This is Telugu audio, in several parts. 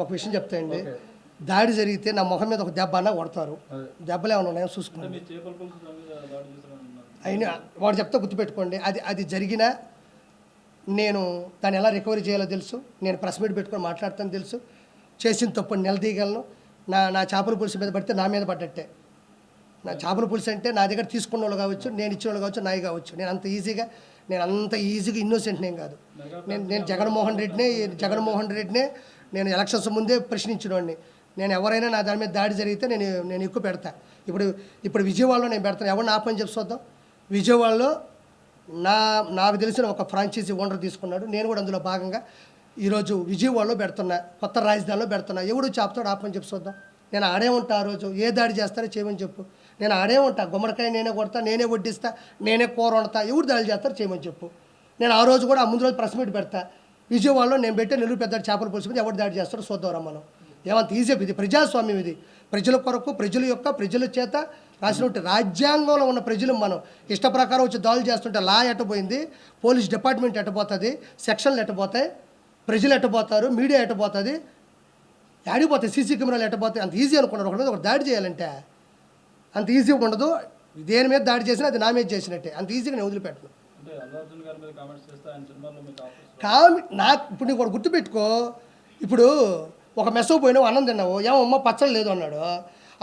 ఒక విషయం చెప్తాయండి ఓకే. దాడి జరిగితే నా మొహం మీద ఒక దెబ్బ అన్న కొడతారు. దెబ్బలు ఏమైనా ఉన్నాయో చూసుకోండి అయినా వాడు చెప్తే గుర్తుపెట్టుకోండి. అది అది జరిగినా నేను దాన్ని ఎలా రికవరీ చేయాలో తెలుసు. నేను ప్రెస్ మీట్ పెట్టుకొని మాట్లాడతాను తెలుసు. చేసిన తప్పు నిలదీయగలను. నా నా చేపల పులుసు మీద పడితే నా మీద పడ్డట్టే. నా చేపల పులుసు అంటే నా దగ్గర తీసుకున్న వాళ్ళు కావచ్చు నేను ఇచ్చిన వాళ్ళు కావచ్చు నాయి కావచ్చు. నేను అంత ఈజీగా నేను అంత ఈజీగా ఇన్నోసెంట్ నేను కాదు. నేను నేను జగన్మోహన్ రెడ్డినే జగన్మోహన్ రెడ్డినే నేను ఎలక్షన్స్ ముందే ప్రశ్నించినవాడిని నేను ఎవరైనా నా దాని మీద దాడి జరిగితే నేను నేను ఎక్కువ పెడతా. ఇప్పుడు ఇప్పుడు విజయవాడలో నేను పెడతాను. ఎవరిని ఆపని చెప్పి చూద్దాం. విజయవాడలో నా నాకు తెలిసిన ఒక ఫ్రాంచైజీ ఓనర్ తీసుకున్నాడు. నేను కూడా అందులో భాగంగా ఈరోజు విజయవాడలో పెడుతున్నా కొత్త రాజధానిలో పెడుతున్నా. ఎవడు చాపుతాడు ఆపని చెప్పి చూద్దాం. నేను ఆడే ఉంటా ఆ రోజు. ఏ దాడి చేస్తారో చేయమని చెప్పు. నేను ఆడే ఉంటా. గుమ్మడికాయ నేనే కొడతా నేనే వడ్డిస్తా నేనే కూర వండుతా ఎవరు దాడి చేస్తారో చేయమని చెప్పు. నేను ఆ రోజు కూడా ఆ ముందు రోజు ప్రెస్ మీట్ పెడతా. విజయవాడలో నేను పెట్టే నెల్లూరు పెద్ద చేపల పులుసు మీద ఎవరు దాడి చేస్తారో చూద్దాం మనం. ఏమంత ఈజీ ఇది. ప్రజాస్వామ్యం ఇది. ప్రజల కొరకు ప్రజల యొక్క ప్రజల చేత రాసినట్టు రాజ్యాంగంలో ఉన్న ప్రజలు మనం. ఇష్ట ప్రకారం వచ్చి దాడులు చేస్తుంటే లా ఎట్టపోయింది పోలీస్ డిపార్ట్మెంట్ ఎట్టబోతుంది సెక్షన్లు ఎట్టపోతాయి ప్రజలు ఎట్టపోతారు మీడియా ఎట్టపోతుంది ఆడిపోతాయి సీసీ కెమెరాలు ఎట్టపోతాయి అంత ఈజీ అనుకున్నారు ఒకటి మీద ఒక దాడి చేయాలంటే అంత ఈజీగా ఉండదు. దేని మీద దాడి చేసినా అది నా మీద చేసినట్టే. అంత ఈజీగా నేను వదిలిపెట్టను. ఆయన కామి నాకు ఇప్పుడు నీకు గుర్తుపెట్టుకో. ఇప్పుడు ఒక మెసవు పోయినావు అన్నం తిన్నావు. ఏమమ్మ పచ్చడి లేదు అన్నాడు.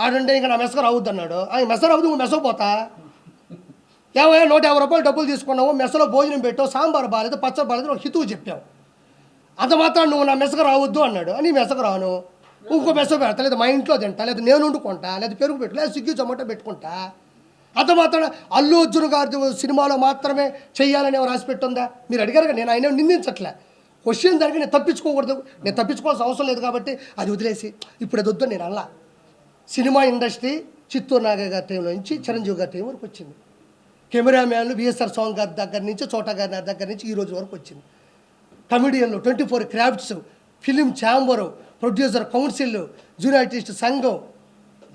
ఆడుంటే ఇంకా నా మెసక రావద్దు అన్నాడు. ఆ మెస రావద్దు నువ్వు మెసవ పోతా. ఏమయ్యా నూట యాభై రూపాయలు డబ్బులు తీసుకున్నావు మెసలో భోజనం పెట్టావు సాంబార్ బాగాలేదు పచ్చడి బాగాలేదు ఒక హితువు చెప్పావు. అంత మాత్రం నువ్వు నా మెసక రావద్దు అన్నాడు. అని మెసక రాను. ఇంకో బెస్సో పెడతా లేదా మా ఇంట్లో తింటా లేదా నేను వండుకుంటా లేదా పెరుగు పెట్టు లేదా స్విగ్గీ జొమాటో పెట్టుకుంటా. అంత మాత్రం అల్లు అర్జున్ గారి సినిమాలో మాత్రమే చేయాలని ఎవరు రాసి పెట్టుందా మీరు అడిగారు కదా నేను ఆయన నిందించట్లే. క్వశ్చన్ దానికి నేను తప్పించుకోకూడదు. నేను తప్పించుకోవాల్సిన అవసరం లేదు కాబట్టి అది వదిలేసి ఇప్పుడు అది వద్దు నేను అల్లా సినిమా ఇండస్ట్రీ చిత్తూరు నాగ గారి టైంలో నుంచి చిరంజీవి గారి టైం వరకు వచ్చింది. కెమెరామ్యాన్లు విఎస్ఆర్ సాంగ్ గారి దగ్గర నుంచి చోటా గారి దగ్గర నుంచి ఈ రోజు వరకు వచ్చింది. కమిడియన్లు twenty four crafts film chamber producer council junior artist సంఘం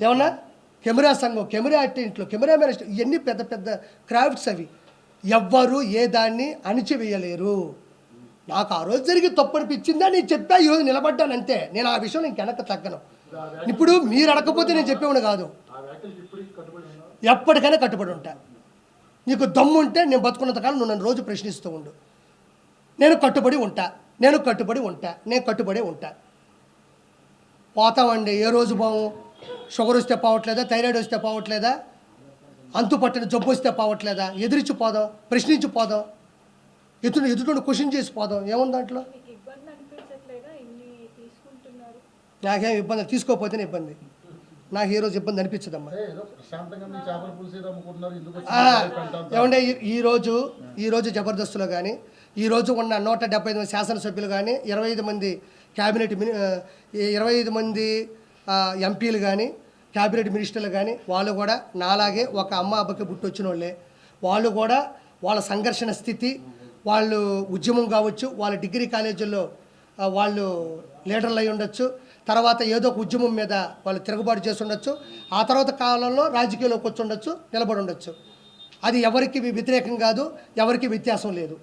ఏమన్నా? కెమెరా సంఘం కెమెరా ఆర్టిస్టులు కెమెరామెన్ ఇవన్నీ పెద్ద పెద్ద క్రాఫ్ట్స్ అవి. ఎవ్వరు ఏ దాన్ని అణిచివేయలేరు. నాకు ఆ రోజు జరిగి తప్పు అనిపించిందా? నేను చెప్పా ఈరోజు నిలబడ్డాను అంతే. నేను ఆ విషయం నేను తగ్గను. ఇప్పుడు మీరు అడగకపోతే నేను చెప్పేవాడు కాదు. ఎప్పటికైనా కట్టుబడి ఉంటా. నీకు దమ్ము ఉంటే నేను బతుకున్నంతకాలం నువ్వు నన్ను రోజు ప్రశ్నిస్తూ ఉండు. నేను కట్టుబడి ఉంటా. నేను కట్టుబడి ఉంటా. నేను కట్టుబడి ఉంటా. పోతామండి. ఏ రోజు బాము షుగర్ వస్తే పోవట్లేదా? థైరాయిడ్ వస్తే పోవట్లేదా? అంతు పట్టిన జబ్బు వస్తే పోవట్లేదా? ఎదిరించి పోదాం ప్రశ్నించి పోదాం. ఎదుటి ఎదుటి క్వశ్చన్ చేసి పోదాం. ఏముంది దాంట్లో? నాకేం ఇబ్బంది తీసుకోకపోతేనే ఇబ్బంది. నాకు ఏ రోజు ఇబ్బంది అనిపించదమ్మా ఏమంటే ఈ- ఈరోజు ఈరోజు జబర్దస్త్లో కానీ ఈరోజు ఉన్న నూట డెబ్బై ఐదు మంది శాసనసభ్యులు కానీ ఇరవై ఐదు మంది క్యాబినెట్ ఈ ఇరవై ఐదు మంది ఎంపీలు కానీ క్యాబినెట్ మినిస్టర్లు కానీ వాళ్ళు కూడా నాలాగే ఒక అమ్మ అబ్బకి పుట్టొచ్చిన వాళ్ళే వాళ్ళు కూడా వాళ్ళ సంఘర్షణ స్థితి వాళ్ళు ఉద్యమం కావచ్చు వాళ్ళ డిగ్రీ కాలేజీల్లో వాళ్ళు లీడర్లు అయి ఉండొచ్చు తర్వాత ఏదో ఒక ఉద్యమం మీద వాళ్ళు తిరుగుబాటు చేసి ఉండొచ్చు. ఆ తర్వాత కాలంలో రాజకీయాల్లోకి వచ్చి ఉండొచ్చు నిలబడి ఉండొచ్చు. అది ఎవరికి వ్యతిరేకం కాదు ఎవరికి వ్యత్యాసం లేదు.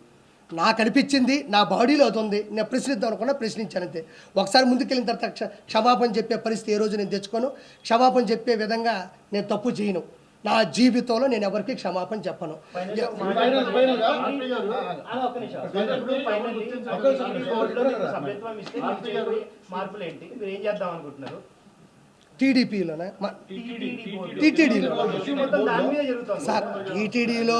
నాకు అనిపించింది నా బాడీలో అది ఉంది. నేను ప్రశ్నిద్దాం అనుకున్నా ప్రశ్నించాను అంతే. ఒకసారి ముందుకెళ్ళిన తర్వాత క్ష- క్షమాపణ చెప్పే పరిస్థితి ఏ రోజు నేను తెచ్చుకోను. క్షమాపణ చెప్పే విధంగా నేను తప్పు చేయను. నా జీవితంలో నేను ఎవరికి క్షమాపణ చెప్పను. టీడీపీలోనే టీటీడీలో సార్ టీటీడీలో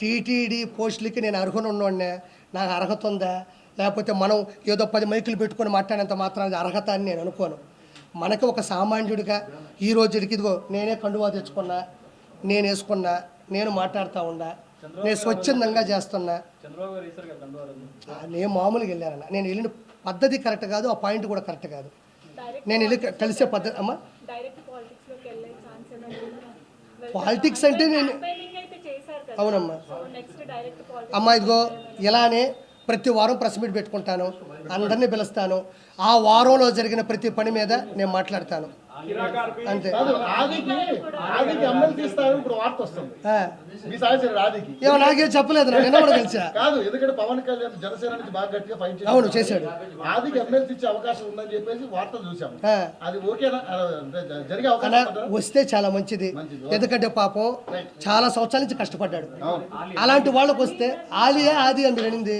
టీటీడీ పోస్టులకి నేను అర్హులు ఉన్నోడినే నాకు అర్హత ఉందా? లేకపోతే మనం ఏదో పది మైకులు పెట్టుకొని మాట్లాడేంత మాత్రం అది అర్హత అని నేను అనుకోను. మనకి ఒక సామాన్యుడిగా ఈ రోజుకి ఇదిగో నేనే కండువా తెచ్చుకున్నా. నేను వేసుకున్నా నేను మాట్లాడుతూ ఉన్నా నేను స్వచ్ఛందంగా చేస్తున్నా. నేను మామూలుగా వెళ్ళానన్న నేను వెళ్ళిన పద్ధతి కరెక్ట్ కాదు ఆ పాయింట్ కూడా కరెక్ట్ కాదు. డైరెక్ట్ నేను వెళ్ళి కలిసే పద్ధతి అమ్మా? డైరెక్ట్ పాలిటిక్స్లోకి వెళ్ళే ఛాన్స్ ఏమైనా పాలిటిక్స్ అంటే నేను క్యాంపెయినింగ్ అయితే చేశారు కదా. అవునమ్మా. సో నెక్స్ట్ డైరెక్ట్ పాలిటిక్స్ అమ్మ ఇదిగో ఇలానే ప్రతి వారం ప్రెస్ మీట్ పెట్టుకుంటాను అందరినీ పిలుస్తాను. ఆ వారంలో జరిగిన ప్రతి పని మీద నేను మాట్లాడతాను. అంతే. కాదు ఆదికి ఆదికి ఎమ్మెల్సీ ఇస్తారు ఇప్పుడు వార్త వస్తుంది. మీ ఏమో నాకేం చెప్పలేదు నా నిన్న కూడా కలిసా కాదు ఎందుకంటే పవన్ కళ్యాణ్ జనసేన నుంచి బాగా గట్టిగా ఫైట్. అవును, చేశాడు. ఆదికి ఎమ్మెల్సీ ఇచ్చే అవకాశం ఉందని చెప్పేసి వార్తలు చూసాము. అది ఓకేనా? జరిగే అవకాశం? వస్తే చాలా మంచిది. ఎందుకంటే పాపం చాలా సంవత్సరాల నుంచి కష్టపడ్డాడు. అలాంటి వాళ్ళకి వస్తే ఆలియా ఆది అని అనింది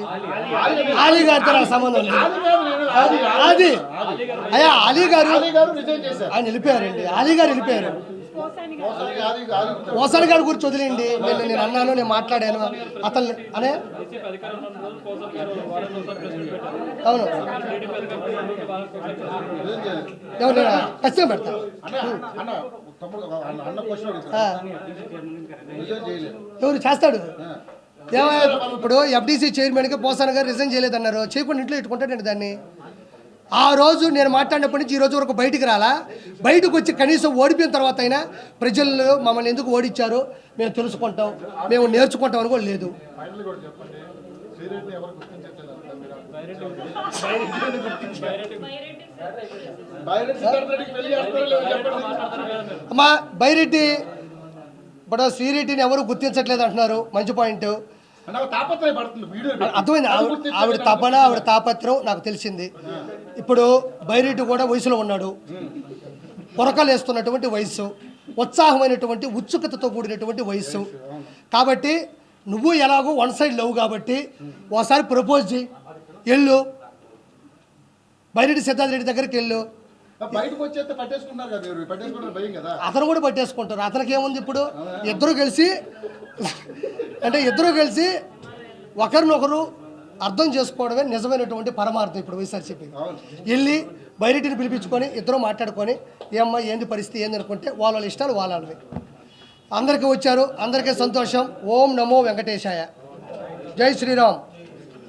ఆలీ గారితో నాకు సంబంధం లేదు. ఆది అయ్యా అలీ గారు. ఆయన వెళ్ళిపోయారండి అలీ గారు వెళ్ళిపోయారు ఓసారి గారి గురించి వదిలేండి నేను నేను అన్నాను నేను మాట్లాడాను. అతను అనే? అవును. ఎవరు ఖచ్చితంగా చేయలేదు ఎవరు చేస్తాడు. ఏమయ్య, ఇప్పుడు ఎఫ్డీసీ చైర్మన్గా పోసాన గారు రిజైన్ చేయలేదన్నారు. చేయకుండా ఇంట్లో ఇట్టుకుంటాడండి దాన్ని. ఆ రోజు నేను మాట్లాడినప్పటి నుంచి ఈ రోజు వరకు బయటికి రాలా. బయటకు వచ్చి కనీసం ఓడిపోయిన తర్వాత అయినా ప్రజలు మమ్మల్ని ఎందుకు ఓడించారు? మేము తెలుసుకుంటాం. మేము నేర్చుకుంటాం అని కూడా లేదు. అమ్మా బైరెడ్డి ఇప్పుడు శ్రీరెడ్డిని ఎవరు గుర్తించట్లేదు అంటున్నారు. మంచి పాయింట్. అర్థమైంది. ఆవిడ తపన ఆవిడ తాపత్రం నాకు తెలిసింది. ఇప్పుడు బైరెడ్డి కూడా వయసులో ఉన్నాడు. పొరకలు వేస్తున్నటువంటి వయసు ఉత్సాహమైనటువంటి ఉత్సుకతతో కూడినటువంటి వయసు. కాబట్టి నువ్వు ఎలాగో వన్ సైడ్ లవ్ కాబట్టి ఒకసారి ప్రపోజ్ చేయి వెళ్ళు. బైరెడ్డి సిద్ధార్థ రెడ్డి దగ్గరికి వెళ్ళు. అతను కూడా పట్టేసుకుంటారు. అతనికి ఏముంది ఇప్పుడు? ఇద్దరు కలిసి అంటే ఇద్దరు కలిసి ఒకరినొకరు అర్థం చేసుకోవడమే నిజమైనటువంటి పరమార్థం ఇప్పుడు వైఎస్ఆర్సీపీ వెళ్ళి బయటిని పిలిపించుకొని ఇద్దరు మాట్లాడుకొని ఏమ్మా ఏంది పరిస్థితి ఏంది అనుకుంటే వాళ్ళ ఇష్టాలు వాళ్ళవి. అందరికీ వచ్చారు అందరికీ సంతోషం. ఓం నమో వెంకటేశాయ. జై శ్రీరామ్.